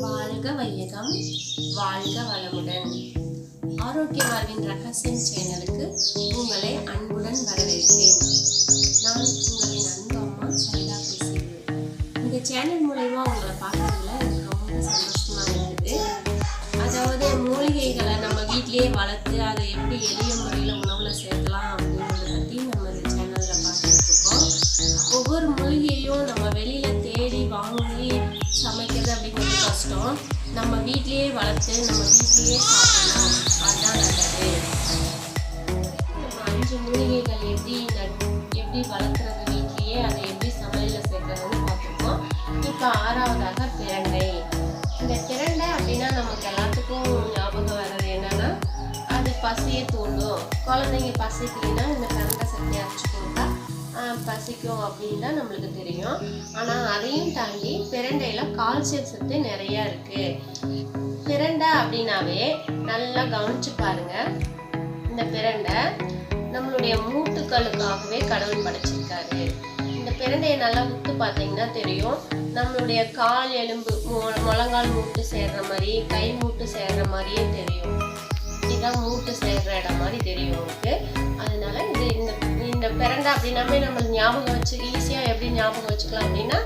வாழ்க வையகம் வாழ்க வளமுடன். ஆரோக்கிய வாழ்வின் ரகசியம் சேனலுக்கு உங்களை அன்புடன் வரவேற்கிறேன். நான் உங்களின் அன்பு அம்மா சரிதா பேசுகிறேன். இந்த சேனல் மூலயமா உங்களை பார்க்கறதுல எனக்கு ரொம்ப சந்தோஷமா இருக்குது. அதாவது மூலிகைகளை நம்ம வீட்டிலேயே வளர்த்து அதை எப்படி எளிய முறையில் உணவுல சேர்க்கலாம் வீட்டிலேயே நம்ம வீட்லேயே சாப்பிடலாம் அதுதான் நல்லது நம்ம அஞ்சு மூலிகைகள் எப்படி எப்படி வளர்க்குறது வீட்லேயே அதை எப்படி சமையலில் சேர்க்கறதுன்னு பார்த்துருக்கோம் இப்போ ஆறாவதாக பிரண்டை இந்த பிரண்டை அப்படின்னா நமக்கு எல்லாத்துக்கும் ஞாபகம் வர்றது என்னன்னா அது பசியை தூண்டும் குழந்தைங்க பசிக்கலைன்னா இந்த பிரண்டை சட்னி அரைச்சி கொடுத்தா பசிக்கும் அப்படின்னு தான் நம்மளுக்கு தெரியும். ஆனால் அதையும் தாண்டி பிரண்டையில் கால்சியம் சத்து நிறையா இருக்குது பிரண்டை அப்படின்னாவே நல்லா கவனிச்சு பாருங்க. இந்த பிரண்டை நம்மளுடைய மூட்டுக்களுக்காகவே கடவுள் படைச்சிருக்காரு. இந்த பிரண்டையை நல்லா உத்து பார்த்தீங்கன்னா தெரியும். நம்மளுடைய கால் எலும்பு முழங்கால் மூட்டு சேர்ற மாதிரி கை மூட்டு சேர்ற மாதிரியே தெரியும். இதுதான் மூட்டு சேர்ற இடம் மாதிரி தெரியும் உங்களுக்கு. அதனால இது இந்த இந்த பிரண்டை அப்படின்னாமே நம்ம ஞாபகம் வச்சு ஈஸியாக எப்படி ஞாபகம் வச்சுக்கலாம் அப்படின்னா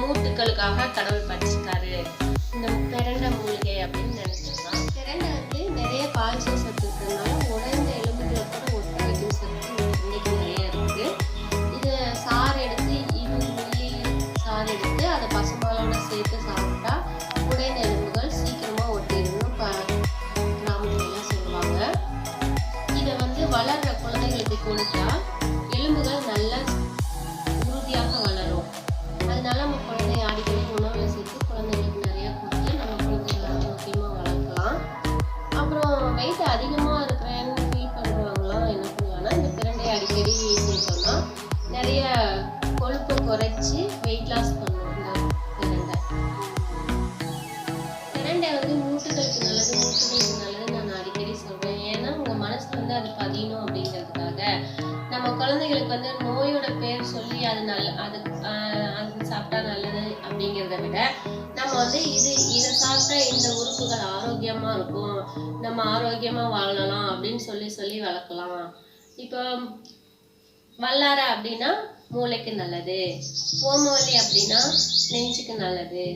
மூட்டுக்களுக்காக கடவுள் படைச்சிருக்காரு. இந்த பிரண்டை வளர்ற குழந்தைகளுக்கு கொடுத்தா எலும்புகள் வந்து இது இதை சாப்பிட்டா இந்த உறுப்புகள் ஆரோக்கியமா இருக்கும். நம்ம ஆரோக்கியமா வாழலாம் அப்படின்னு சொல்லி சொல்லி வளர்க்கலாம். இப்போ வல்லார அப்படின்னா மூளைக்கு நல்லது. ஓமவல்லி அப்படின்னா நெஞ்சுக்கு நல்லது.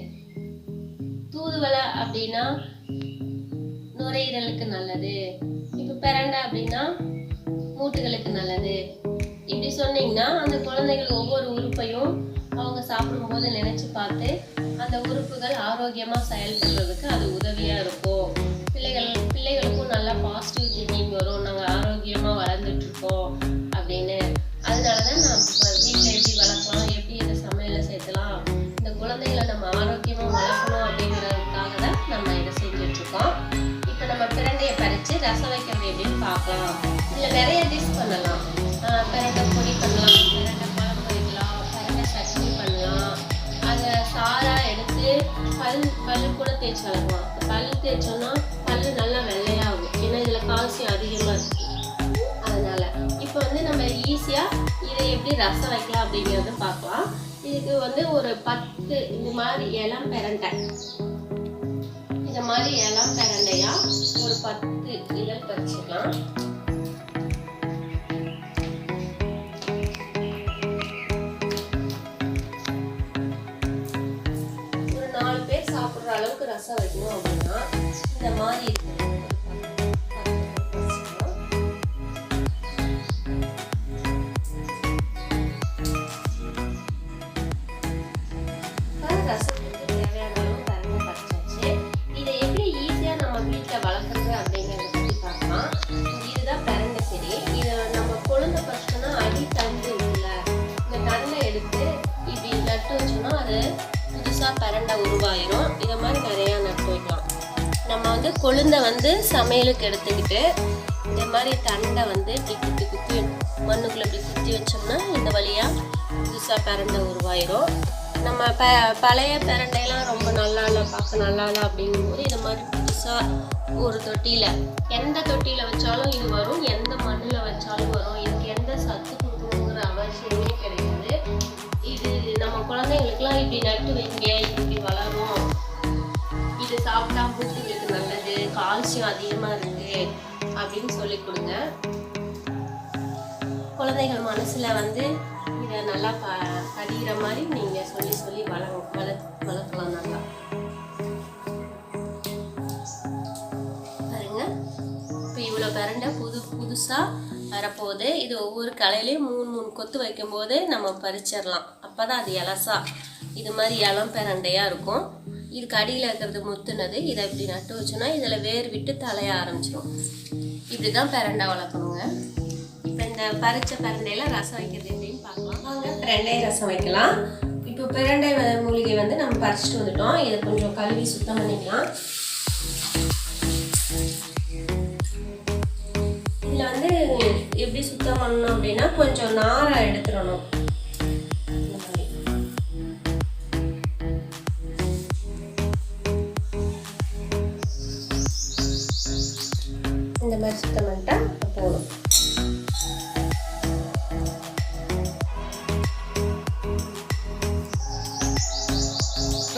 தூதுவளை அப்படின்னா நுரையீரலுக்கு நல்லது. இப்போ பிரண்டை அப்படின்னா மூட்டுகளுக்கு நல்லது. இப்படி சொன்னீங்கன்னா அந்த குழந்தைகள் ஒவ்வொரு உறுப்பையும் அவங்க சாப்பிடும்போது நினைச்சு பார்த்து அந்த உறுப்புகள் ஆரோக்கியமா செயல்படுறதுக்கு அது உதவியா இருக்கும். பிள்ளைகள் பிள்ளைகளுக்கும் நல்லா பாசிட்டிவ் திங்கிங் வரும். நாங்க ஆரோக்கியமா வளர்ந்துட்டு இருக்கோம் அப்படின்னு. அதனாலதான் நான் வீட்டில் எப்படி வளர்க்கலாம் எப்படி இந்த சமையலை சேர்த்தலாம் இந்த குழந்தைகளை நம்ம ஆரோக்கியமா வளர்க்கணும் அப்படிங்கிறதுக்காக தான் நம்ம இதை செஞ்சுட்டு இருக்கோம் இப்போ நம்ம பிரண்டையை பறிச்சு ரசம் வைக்கிறது எப்படின்னு பார்க்கலாம். இதில் நிறைய டிஷ் பண்ணலாம். ஆஹ் பிரண்டை பொடி பண்ணலாம் பிரண்டை குழம்பு வைக்கலாம் பிரண்டை சட்னி பண்ணலாம். அதை சாரா பல் பல்லு கூட தேய்ச்சி வளர்க்கலாம் பல்லு தேய்ச்சோம்னா பல்லு நல்லா வெள்ளையாகும். ஏன்னா இதில் கால்சியம் அதிகமாக இருக்குது அதனால் இப்போ வந்து நம்ம ஈஸியாக இதை எப்படி ரசம் வைக்கலாம் அப்படிங்கிறத பார்க்கலாம். இதுக்கு வந்து ஒரு பத்து இந்த மாதிரி இளம் பெரண்டை. இந்த மாதிரி இளம் பிரண்டையா ஒரு பத்து இதழ் பறிச்சுக்கலாம். அளவுக்கு வைக்கணும் அப்படின்னா இந்த மாதிரி இருக்கு உருவாயிரும். இதை மாதிரி நிறையா நட்டு வைக்கலாம். நம்ம வந்து கொழுந்தை வந்து சமையலுக்கு எடுத்துக்கிட்டு இந்த மாதிரி தண்டை வந்து இப்படி குத்தி குத்தி மண்ணுக்குள்ளே இப்படி குத்தி வச்சோம்னா இந்த வழியாக புதுசாக பிறண்டை உருவாயிரும். நம்ம ப பழைய பரண்டையெல்லாம் ரொம்ப நல்லா இல்லை பார்க்க நல்லா இல்லை அப்படிங்கும்போது இது மாதிரி புதுசாக ஒரு தொட்டியில் எந்த தொட்டியில் வச்சாலும் இது வரும் எந்த மண்ணில் வச்சாலும் வரும். இதுக்கு எந்த சத்து கொடுக்கணுங்கிற அவசியமே கிடையாது. இது நம்ம குழந்தைங்களுக்குலாம் இப்படி நட்டு வைங்க சாப்பிட்டா மூட்டுகளுக்கு நல்லது கால்சியம் அதிகமா இருக்கு அப்படின்னு சொல்லி கொடுங்க குழந்தைகள் மனசுல வந்து இதை நல்லா ப படிக்கிற மாதிரி நீங்க சொல்லி சொல்லி வள வள வளர்க்கலாம் நல்லா. பாருங்க. இப்போ இவ்வளோ பிரண்டை புது புதுசாக வரப்போகுது. இது ஒவ்வொரு கலையிலையும் மூணு மூணு கொத்து வைக்கும்போது நம்ம பறிச்சிடலாம். அப்போ தான் அது இலசா இது மாதிரி இளம் பிரண்டையாக இருக்கும். இதுக்கு அடியில் இருக்கிறது முத்துனது. இதை இப்படி நட்டு வச்சோன்னா இதில் வேர் விட்டு தலைய ஆரம்பிச்சிடும் இப்படி தான் பிரண்டை வளர்க்கணுங்க. இப்போ இந்த பறிச்ச பிரண்டையில் ரசம் வைக்கிறது எப்படின்னு பார்க்கலாம். வாங்க பிரண்டை ரசம் வைக்கலாம். இப்போ பிரண்டை வ- மூலிகை வந்து நம்ம பறிச்சுட்டு வந்துட்டோம். இதை கொஞ்சம் கழுவி சுத்தம் பண்ணிக்கலாம். இதில் வந்து எப்படி சுத்தம் பண்ணணும் அப்படின்னா கொஞ்சம் நாரை எடுத்துடணும். இந்த மாதிரி சுத்தம் பண்ணிட்டா போதும்.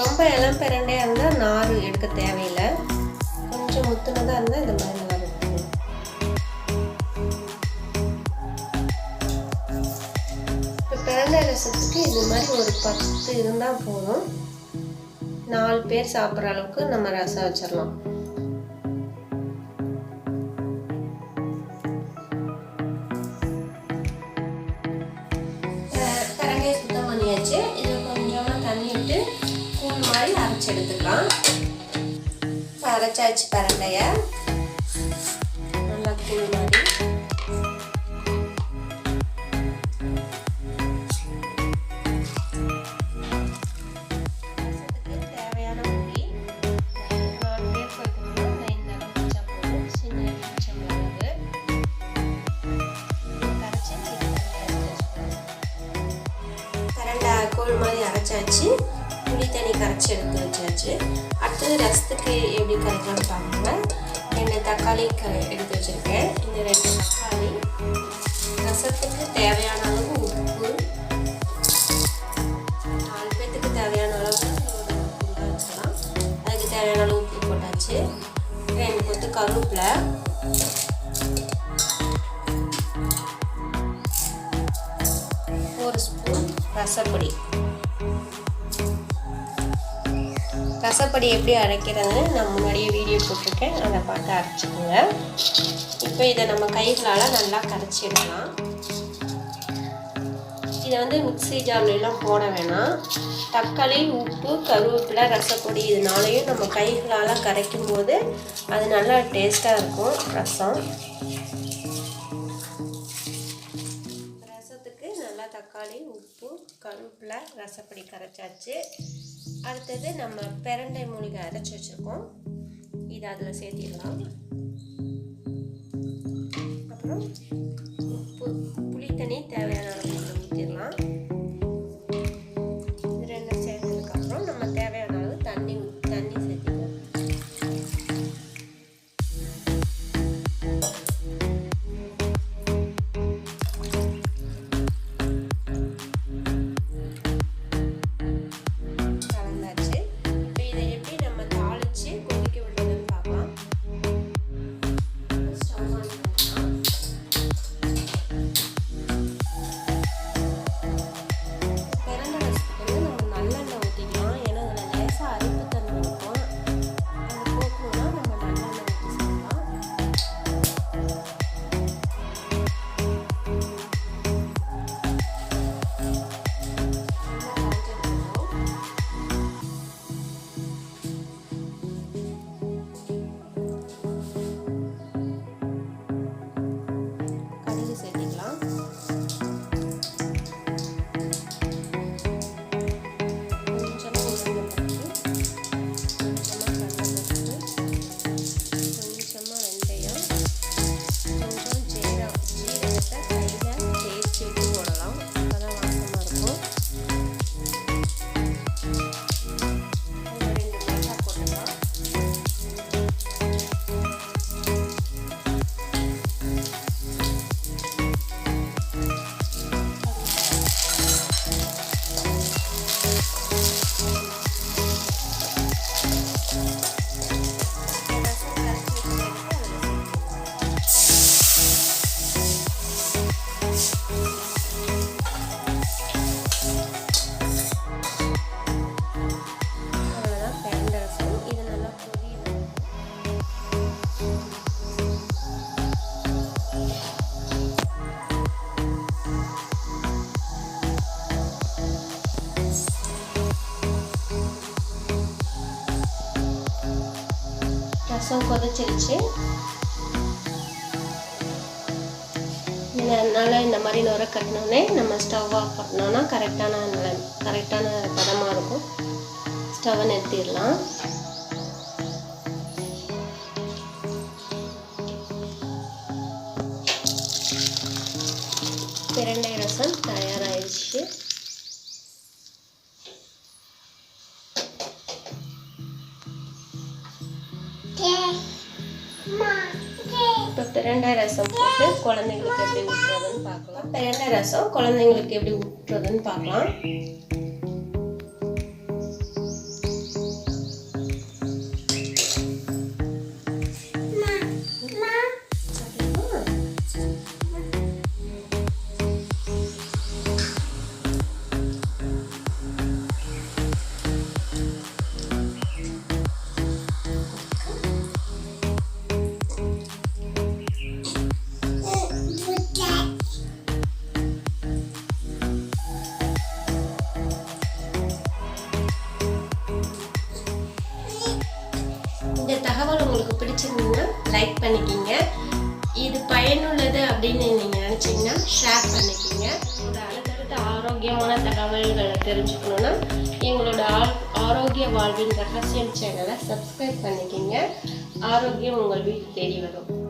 ரொம்ப இளம் பிரண்டையாக இருந்தால் நார் எடுக்க தேவையில்லை. கொஞ்சம் முத்துனதாக இருந்தால் இந்த மாதிரி நல்லா இப்போ பிரண்டை ரசத்துக்கு இது மாதிரி ஒரு பத்து இருந்தால் போதும். நாலு பேர் சாப்பிட்ற அளவுக்கு நம்ம ரசம் வச்சிடலாம். அரைச்சி எடுத்துக்கலாம். இப்போ அரைச்சாச்சு பிரண்டைய நல்லா கூழ் மாதிரி. தேவையான கூழ் மாதிரி அரைச்சாச்சு. புளி தண்ணி கரைச்சி எடுத்து வச்சாச்சு அடுத்தது ரசத்துக்கு எப்படி கரைக்கலாம்னு பாருங்க ரெண்டு தக்காளி க எடுத்து வச்சுருக்கேன். இந்த ரெண்டு தக்காளி ரசத்துக்கு தேவையான அளவு உப்பு நாலு பேர்த்துக்கு தேவையான அளவு உப்பு வச்சுக்கலாம். அதுக்கு தேவையான அளவு உப்பு போட்டாச்சு. ரெண்டு கொத்து கருவேப்பிலை. ஒரு ஸ்பூன் ரசப்பொடி. ரசப்படி எப்படி அரைக்கிறதுன்னு நான் முன்னாடியே வீடியோ போட்டிருக்கேன். அதை பார்த்து அரைச்சிக்கோங்க. இப்போ இதை நம்ம கைகளால் நல்லா கரைச்சி எடுக்கலாம் இதை வந்து மிக்சி ஜார்லாம் போட வேணாம். தக்காளி உப்பு கருவேப்பிலை ரசப்பொடி இது நாளையும் நம்ம கைகளால் கரைக்கும் போது அது நல்லா டேஸ்ட்டாக இருக்கும் ரசம். வரைக்கும் கருவேப்பிலை ரசப்பொடி கரைச்சாச்சு. அடுத்தது நம்ம பிரண்டை மூலிகை அரைச்சி வச்சுருக்கோம். இதை அதில் சேர்த்திடலாம். ரசம் கொதிச்சிருச்சு. அதனால் இந்த மாதிரி நுர கட்டினோடனே நம்ம ஸ்டவ் ஆஃப் பண்ணோன்னா கரெக்டான நிலை கரெக்டான பதமாக இருக்கும். ஸ்டவ்வை நிறுத்திடலாம். பிரண்டை ரசம் தயாராக இப்போ பிரண்டை ரசம் போட்டு குழந்தைங்களுக்கு எப்படி ஊற்றுறதுன்னு பார்க்கலாம். பிரண்டை ரசம் குழந்தைங்களுக்கு எப்படி ஊற்றுறதுன்னு பார்க்கலாம். இந்த தகவல் உங்களுக்கு பிடிச்சிருந்ததுன்னா லைக் பண்ணிக்கிங்க. இது பயனுள்ளது அப்படின்னு நீங்கள் நினச்சிங்கன்னா ஷேர் பண்ணிக்கிங்க. உங்களோட அடுத்தடுத்த ஆரோக்கியமான தகவல்களை தெரிஞ்சுக்கணுன்னா எங்களோட ஆ- ஆரோக்கிய வாழ்வின் ரகசியம் சேனலை சப்ஸ்கிரைப் பண்ணிக்கிங்க. ஆரோக்கியம் உங்கள் வீட்டு தேடி வரும்.